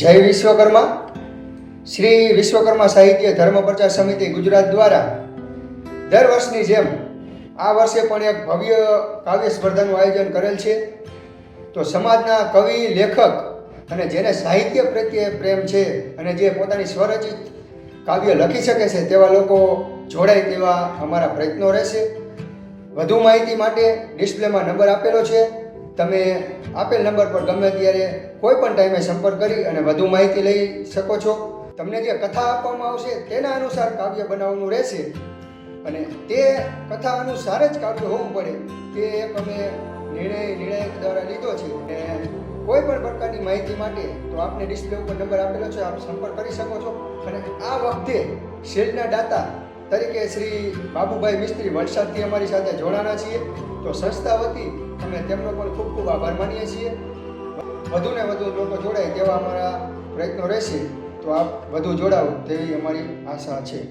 જય વિશ્વકર્મા. શ્રી વિશ્વકર્મા સાહિત્ય ધર્મ પ્રચાર સમિતિ ગુજરાત દ્વારા દર વર્ષની જેમ આ વર્ષે પણ એક ભવ્ય કાવ્ય સ્પર્ધાનું આયોજન કરેલ છે. તો સમાજના કવિ, લેખક અને જેને સાહિત્ય પ્રત્યે પ્રેમ છે અને જે પોતાની સ્વરચિત કાવ્ય લખી શકે છે તેવા લોકો જોડાય તેવા અમારા પ્રયત્નો રહેશે. વધુ માહિતી માટે ડિસ્પ્લેમાં નંબર આપેલો છે. તમે આપેલ નંબર પર ગમે ત્યારે કોઈ પણ ટાઈમે સંપર્ક કરી અને વધુ માહિતી લઈ શકો છો. તમને જે કથા આપવામાં આવશે તેના અનુસાર કાવ્ય બનાવવાનું રહેશે. અને તે કથા અનુસાર જ કાવ્ય હોવું પડે. તે એક અમે નિર્ણય નિર્ણાયક દ્વારા લીધો છે. અને કોઈ પણ પ્રકારની માહિતી માટે તો આપને ડિસ્પ્લે ઉપર નંબર આપેલો છે. આપ સંપર્ક કરી શકો છો. અને આ વખતે શેડના દાતા તરીકે શ્રી બાબુભાઈ મિસ્ત્રી વલસાડથી અમારી સાથે જોડાણા છીએ. તો સંસ્થા વતી અમે તેમનો પણ ખૂબ ખૂબ આભાર માનીએ છીએ. વધુને વધુ લોકો જોડાય તેવા અમારા પ્રયત્નો રહેશે. તો આપ વધુ જોડાવ. તેવી અમારી આશા છે.